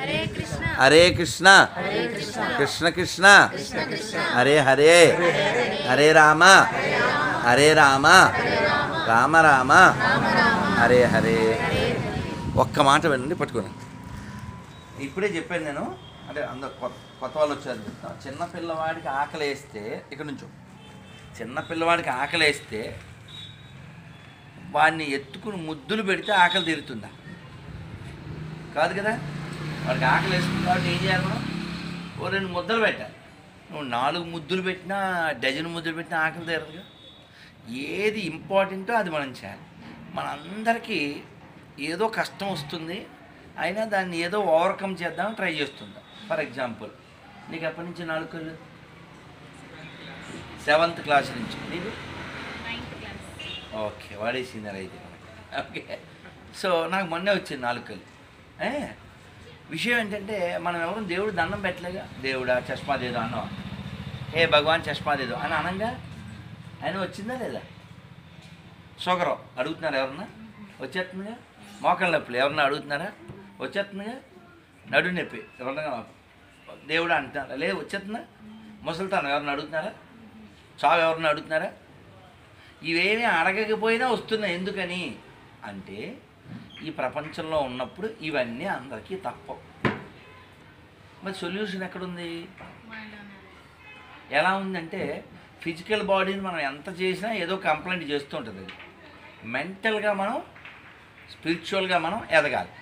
హరే కృష్ణ. కృష్ణ. కృష్ణ. హరే హరే. హరే రామ. హరే రామ. రామ రామ. హరే హరే. ఒక్క మాట వినండి పట్టుకోండి. ఇప్పుడే చెప్పాను నేను. అంటే అందరు కొత్త కొత్త వాళ్ళు వచ్చారు చెప్తా. చిన్న పిల్లవాడికి ఆకలి వేస్తే ఇక్కడ నుంచో. చిన్న పిల్లవాడికి ఆకలి వేస్తే వాడిని ఎత్తుకుని ముద్దులు పెడితే ఆకలి తీరుతుందా? కాదు కదా? వాడికి ఆకలి వేస్తుంది కాబట్టి ఏం చేయాలి మనం? ఓ రెండు ముద్దలు పెట్టాలి నువ్వు నాలుగు ముద్దులు పెట్టినా డజన్ ముద్దులు పెట్టినా ఆకలి తీరదుగా. ఏది ఇంపార్టెంటో అది మనం చేయాలి. మనందరికీ ఏదో కష్టం వస్తుంది అయినా దాన్ని ఏదో ఓవర్కమ్ చేద్దామని ట్రై చేస్తుందా ఫర్ ఎగ్జాంపుల్ నీకు ఎప్పటి నుంచి నాలుగు కళ్ళు? సెవెంత్ క్లాస్ నుంచి. నీకు ఓకే వాడేసింది అయితే ఓకే. సో నాకు మొన్నే వచ్చింది నాలుగు కళ్ళు. ఏ? విషయం ఏంటంటే మనం ఎవరు దేవుడు దండం పెట్టలేగా? దేవుడా చష్మాదేదో అన్నాం ఏ భగవాన్ చష్మాదేదో అని అనంగా ఆయన వచ్చిందా లేదా? షుగర్ అడుగుతున్నారు ఎవరన్నా? వచ్చేస్తుందిగా? మోకాళ్ళ నొప్పులు ఎవరన్నా అడుగుతున్నారా? వచ్చేస్తుందిగా? నడు నొప్పి ఎవరన్నా దేవుడు అంటున్నారా. లేదు వచ్చేస్తుందా? ముసలితాను ఎవరన్నా అడుగుతున్నారా? చావు ఎవరన్నా అడుగుతున్నారా? ఇవేమీ అడగకపోయినా వస్తున్నాయి. ఎందుకని? అంటే ఈ ప్రపంచంలో ఉన్నప్పుడు ఇవన్నీ అందరికీ తప్పవు. మరి సొల్యూషన్ ఎక్కడుంది? ఎలా ఉందంటే ఫిజికల్ బాడీని మనం ఎంత చేసినా ఏదో కంప్లైంట్ చేస్తూ ఉంటుంది మెంటల్గా మనం స్పిరిచువల్గా మనం ఎదగాలి.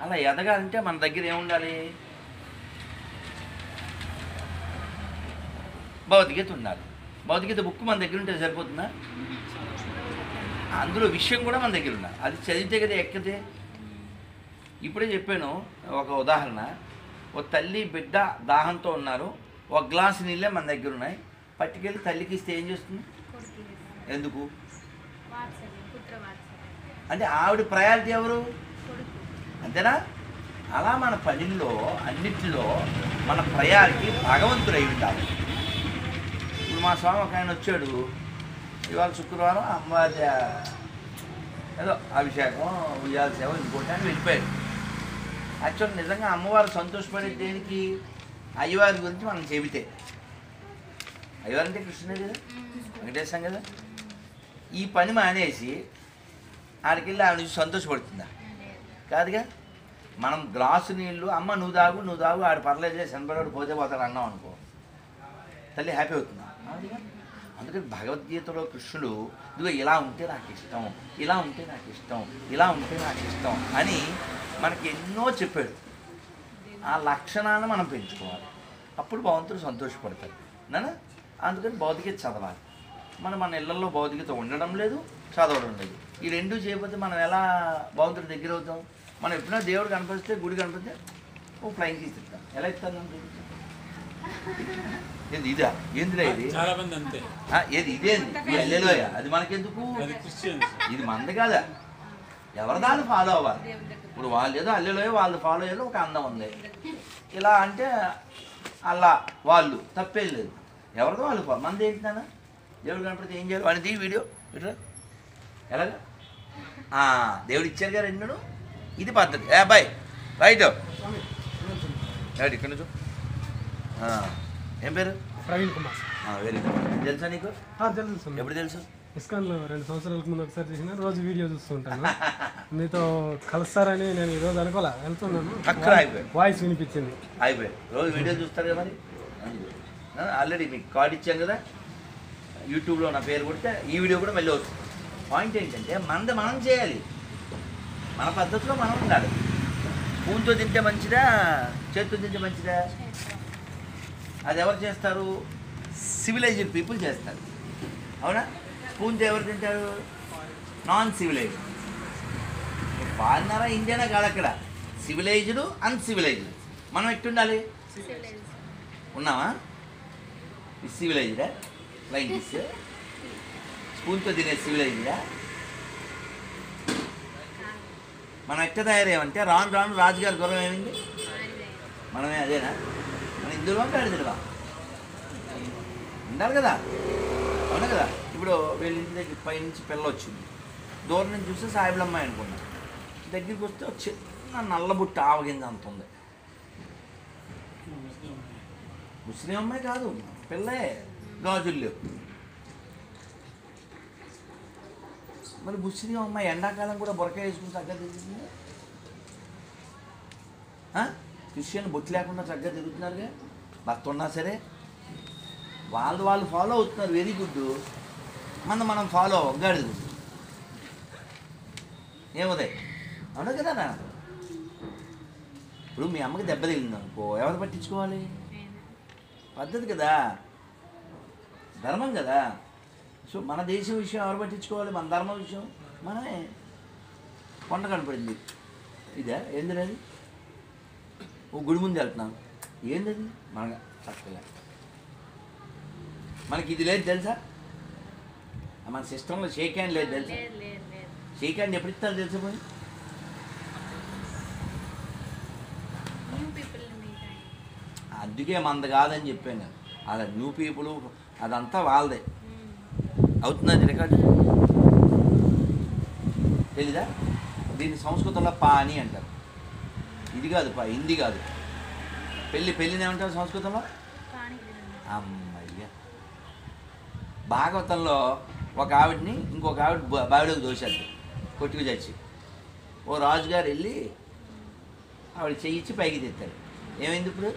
అలా ఎదగాలంటే మన దగ్గర ఏముండాలి? భౌతికత ఉండాలి. భౌతికత బుక్ మన దగ్గర ఉంటే సరిపోతుందా? అందులో విషయం కూడా మన దగ్గర ఉండాలి అది చదివితే కదా ఎక్కతే? ఇప్పుడే చెప్పాను ఒక ఉదాహరణ. ఒక తల్లి బిడ్డ దాహంతో ఉన్నారు. ఒక గ్లాసు నీళ్ళే మన దగ్గర ఉన్నాయి. పట్టుకెళ్ళి తల్లికి ఇస్తే ఏం చేస్తుంది? ఎందుకు? అంటే ఆవిడ ప్రయారిటీ ఎవరు? అంతేనా? అలా మన పనిలో అన్నిటిలో మన ప్రయారిటీ భగవంతుడు ఉండాలి. ఇప్పుడు మా స్వామి ఒక ఆయన వచ్చాడు. ఇవాళ శుక్రవారం అమ్మవారి ఏదో అభిషేకం ఉయ్యాల సేవ ఇంకోటి అని వెళ్ళిపోయాడు యాక్చువల్ నిజంగా అమ్మవారు సంతోషపడే దేనికి? అయ్యవారి గురించి మనం చెబితే. అయ్యవారు అంటే కృష్ణుడే కదా? వెంకటేశం కదా? ఈ పని మానేసి ఆడికెళ్ళి ఆవిడ చూసి సంతోషపడుతుందా? కాదుగా? మనం గ్లాసు నీళ్ళు అమ్మ నువ్వు తాగు నువ్వు తాగు ఆడు పర్లేదు శనబడి పోతే పోతాడు అన్నాం అనుకో. తల్లి హ్యాపీ అవుతుందా? అందుకని భగవద్గీతలో కృష్ణుడు ఇదిగో ఇలా ఉంటే నాకు ఇష్టం ఇలా ఉంటే నాకు ఇష్టం ఇలా ఉంటే నాకు ఇష్టం అని మనకి ఎన్నో చెప్పాడు. ఆ లక్షణాలను మనం పెంచుకోవాలి. అప్పుడు భగవంతుడు సంతోషపడతాడు. నానా? అందుకని భౌతికత చదవాలి. మనం మన ఇళ్ళలో భౌతికత ఉండడం లేదు చదవడం లేదు. ఈ రెండు చేయకపోతే మనం ఎలా భగవంతుడి దగ్గర అవుతాం? మనం ఎప్పుడైనా దేవుడు కనిపిస్తే గుడి కనిపిస్తే ఓ ఫ్లైంగ్ తీసి ఇస్తాం ఎలా ఇస్తాను ఏంది ఇదా? ఏందిరా ఇది? చాలా మంది అంతే. ఏది ఇదేంది ఈ అల్లెలోయ అది మనకెందుకు? ఇది మంది కాదా. ఎవరి దాన్ని ఫాలో అవ్వాలి? ఇప్పుడు వాళ్ళు ఏదో అల్లెలోయ వాళ్ళు ఫాలో అయ్యారు ఒక అందం ఉంది. ఇలా అంటే అలా వాళ్ళు తప్పేం లేదు. ఎవరిదో వాళ్ళు ఫాలో మంది ఏంటి నాన్న? దేవుడు కనపడితే ఏం చేయాలి? తీ వీడియో. ఇట్రా. ఎలాగా? ఆ, దేవుడు ఇచ్చారు కదా రెండును. ఇది పద్ధతి. ఏ అబ్బాయి రైట్. రైట్ ఇక్కడ నుంచి. ఆ, ఏం పేరు? ప్రవీణ్ కుమార్. Very good. తెలుసా నీకు? తెలుసు స్వామి. ఎప్పుడు తెలుసు? ఇస్కాన్లో రెండు సంవత్సరాలకు ముందు ఒకసారి చేసిన రోజు వీడియో చూస్తుంటాను మీతో కలుస్తారని నేను ఈరోజు అనుకోలే వెళ్తున్నాను. అక్కడ వాయిస్ వినిపించింది. అయిపోయాడు రోజు వీడియో చూస్తారు కదా మరి? ఆల్రెడీ మీకు కార్డ్ ఇచ్చాను కదా. యూట్యూబ్లో నా పేరు కొడితే ఈ వీడియో కూడా మళ్ళీ వస్తుంది. పాయింట్ ఏంటంటే మనది మనం చేయాలి. మన పద్ధతిలో మనం ఉండాలి. స్పూన్తో తింటే మంచిదా చేతితో తింటే మంచిదా? అది ఎవరు చేస్తారు? సివిలైజ్డ్ పీపుల్ చేస్తారు. అవునా? స్పూన్తో ఎవరు తింటారు? నాన్ సివిలైజ్డ్ ఫారినరా ఇండియానా కాదు అక్కడ? సివిలైజ్డ్ అన్సివిలైజ్డ్ మనం ఎట్టుండాలి? ఉన్నావా సివిలైజ్డా లైన్ కిస్ స్పూన్తో తినే సివిలైజ్డా మనం ఎట్ట తయారయ్యామంటే రాను రాను రాజుగారి గౌరవం ఏమైంది? మనమే అదేనా? మన ఇందులో ఆడిదిరువా ఉండాలి కదా? అవును కదా? ఇప్పుడు వీళ్ళ ఇంటి దగ్గర పైనుంచి పిల్ల వచ్చింది. దూరం నుంచి చూస్తే సాయిబులమ్మాయి అనుకున్నా. దగ్గరికి వస్తే ఒక చిన్న నల్లబుట్ట ఆవగింజ అంత ఉంది. ముస్లిం అమ్మాయి కాదు పిల్లే. గాజులు లేవు. మరి ముస్లిం అమ్మాయి ఎండాకాలం కూడా బొరకాయ వేసుకుని చక్కగా తెలిసింది ఆ? క్రిస్టియన్ బొట్టు లేకుండా చక్కగా తిరుగుతున్నారుగా. భర్త ఉన్నా సరే. వాళ్ళు వాళ్ళు ఫాలో అవుతున్నారు. వెరీ గుడ్ మనం మనం ఫాలో గాడిద గుడ్ ఏముదయ్ అవును కదా నా? ఇప్పుడు మీ అమ్మకి దెబ్బ తగిలింది అనుకో ఎవరు పట్టించుకోవాలి? పద్ధతి కదా. ధర్మం కదా. సో మన దేశం విషయం ఎవరు పట్టించుకోవాలి? మన ధర్మం విషయం మనమే. కొండ కనపడింది. ఇదే? ఏంది అది? ఓ గుడి ముందు వెళ్తున్నాం ఏందది? మన చక్కగా మనకి ఇది లేదు తెలుసా? మన సిస్టంలో షేక్ హ్యాండ్ లేదు తెలుసా? షేక్ హ్యాండ్ ఎప్పుడు ఇస్తారు తెలుసా పోయి అందుకే మంద కాదని చెప్పాను అలా న్యూ పీపుల్ అదంతా వాళ్ళదే. అవుతుందండి రికార్డు? తెలీదా? దీన్ని సంస్కృతంలో పాని అంటారు. ఇది కాదు పా హిందీ కాదు. పెళ్ళి పెళ్ళిని ఏమంటారు సంస్కృతంలో? కానీ అమ్మయ్య. భాగవతంలో ఒక ఆవిడని ఇంకొక ఆవిడ బా- బావిలోకి దోశాడు కొట్టుకు చచ్చి. ఓ రాజుగారు వెళ్ళి ఆవిడ చెయ్యిచ్చి పైకి తెచ్చాడు ఏమైంది ఇప్పుడు?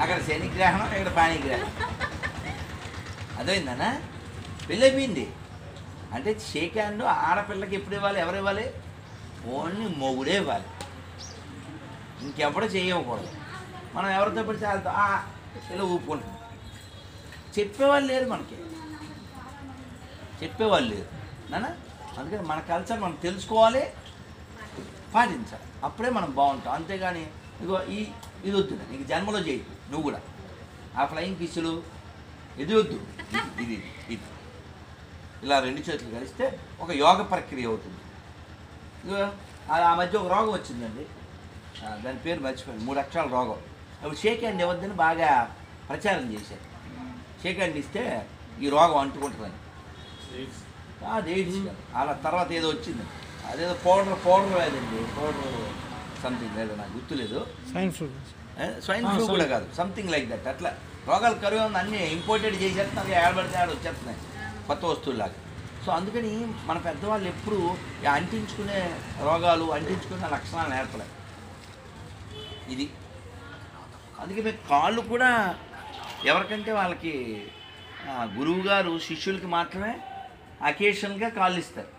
అక్కడ శనిగ్రహణం ఇక్కడ పాణిగ్రహణం. అదైందనా పెళ్ళైపోయింది. అంటే షేక్ హ్యాండ్ ఆడపిల్లకి ఎప్పుడు ఇవ్వాలి? ఎవరు ఇవ్వాలి? ఓన్లీ మొగుడే ఇవ్వాలి. ఇంకెప్పుడు చేయకూడదు. మనం ఎవరితో పడితే "ఆ" ఇలా ఊపుకుంటాం. చెప్పేవాళ్ళు లేరు మనకి. చెప్పేవాళ్ళు లేరు. నానా? అందుకని మన కల్చర్ మనం తెలుసుకోవాలి పాటించాలి. అప్పుడే మనం బాగుంటాం. అంతేగాని ఇగో ఈ ఇది వద్దు నీకు జన్మలో చేయదు నువ్వు కూడా. ఆ ఫ్లయింగ్ కిస్సులు ఇది వద్దు. ఇది ఇది. ఇలా రెండు చేతులు కలిస్తే ఒక యోగ ప్రక్రియ అవుతుంది. ఆ మధ్య ఒక రోగం వచ్చిందండి. ఆ, దాని పేరు మర్చిపోయింది మూడు అక్షరాల రోగం. అప్పుడు షేక్ హ్యాండ్ ఇవ్వద్దని బాగా ప్రచారం చేశారు. షేక్ హ్యాండ్ ఇస్తే ఈ రోగం అంటుకుంటుందని. అది ఎయిడ్స్. అలా తర్వాత ఏదో వచ్చింది. అదేదో పౌడర్ పౌడర్ లేదండి. పౌడర్ సంథింగ్ లేదో నాకు గుర్తులేదు. Swine flu swine flu. కూడా కాదు. సంథింగ్ లైక్ దట్ అట్లా. రోగాలు కరువు అన్నీ ఇంపోర్టెడ్ చేసేస్తున్నారు ఏడబడితే ఆడ వచ్చేస్తున్నాయి. కొత్త వస్తువులాగా సో అందుకని మన పెద్దవాళ్ళు ఎప్పుడు అంటించుకునే రోగాలు అంటించుకునే లక్షణాలు నేర్పలేదు ఇది. అందుకే మీకు కాళ్ళు కూడా ఎవరికంటే వాళ్ళకి గురువు గారు శిష్యులకి మాత్రమే అకేషన్గా కాళ్ళు ఇస్తారు.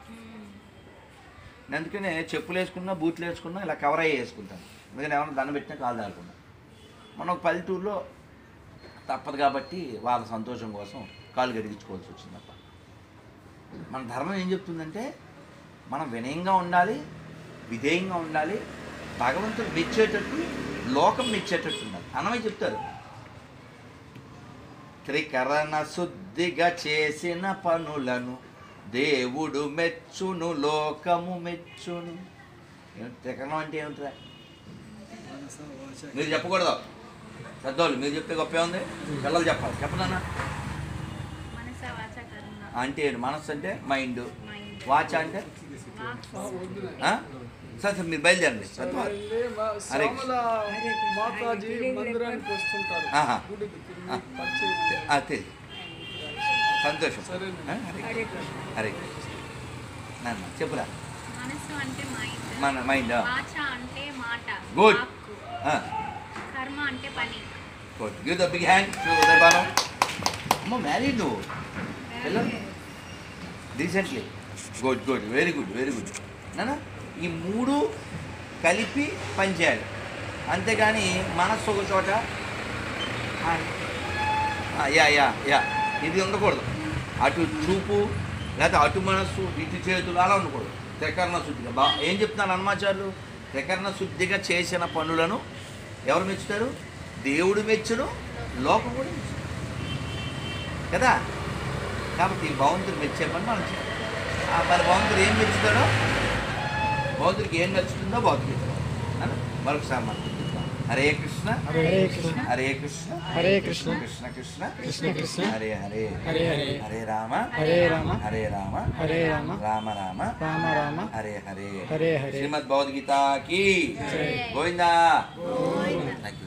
అందుకనే చెప్పులు వేసుకున్నా బూట్లు వేసుకున్నా ఇలా కవర్ అయ్యి వేసుకుంటాను అందుకని ఏమైనా దండం పెట్టినా కాలు దాడుకున్నా మనం ఒక పల్లెటూరులో తప్పదు కాబట్టి వాళ్ళ సంతోషం కోసం కాలు గడిగించుకోవాల్సి వచ్చిందప్ప. మన ధర్మం ఏం చెప్తుందంటే మనం వినయంగా ఉండాలి విధేయంగా ఉండాలి భగవంతుడు మెచ్చేటట్టు లోకం మెచ్చేటట్టు ఉండాలి. అన్నమై చెప్తారు. త్రికరణ శుద్ధిగా చేసిన పనులను దేవుడు మెచ్చును లోకము మెచ్చును. త్రికరణం అంటే ఏమిట్రా? మీరు చెప్పకూడదు. పెద్దవాళ్ళు మీరు చెప్తే గొప్ప ఉంది. పిల్లలు చెప్పాలి. చెప్పదన్నా? అంటే? మనస్సు అంటే మైండ్. వాచ అంటే? సరే సరే మీరు బయలుదేరండి. హరే సంతోషం? హరే. హరే చెప్పురా. మనసు అంటే మైండ్. మన మైండ్? వాచ అంటే మాట. Good. వాక్కు. కర్మ అంటే పని. Good. Give the big hand అమ్మ మ్యారీడ్ నువ్వు? Recently good good very good very good నానా ఈ మూడు కలిపి పనిచేయాలి అంతేగాని మనస్సు ఒక చోట యా యా యా. ఇది ఉండకూడదు. అటు చూపు లేకపోతే అటు మనస్సు ఇటు చేతులు అలా ఉండకూడదు. త్రికరణ శుద్ధిగా. బా ఏం చెప్తున్నారు హనుమాచార్యులు త్రికరణ శుద్ధిగా చేసిన పనులను ఎవరు మెచ్చుతారు? దేవుడు మెచ్చును లోకం కూడా మెచ్చును కదా? కాబట్టి ఈ భగవంతుడు మెచ్చే పని మనం చేయాలి ఆ మరి భగవంతుడు ఏం మెచ్చుతాడో? భగవంతుడికి ఏం నచ్చుతుందో భగవద్గీత మనం చూద్దాం హరే కృష్ణ. హరే కృష్ణ. హరే కృష్ణ. హరే కృష్ణ. కృష్ణ కృష్ణ. కృష్ణ కృష్ణ. హరే హరే. హరే హరే. హరే రామ. హరే రామ. హరే రామ. హరే రామ. రామ రామ. రామ రామ. హరే హరే. హరే హరే. శ్రీమద్ భగవద్గీత కి గోవిందా. గోవిందా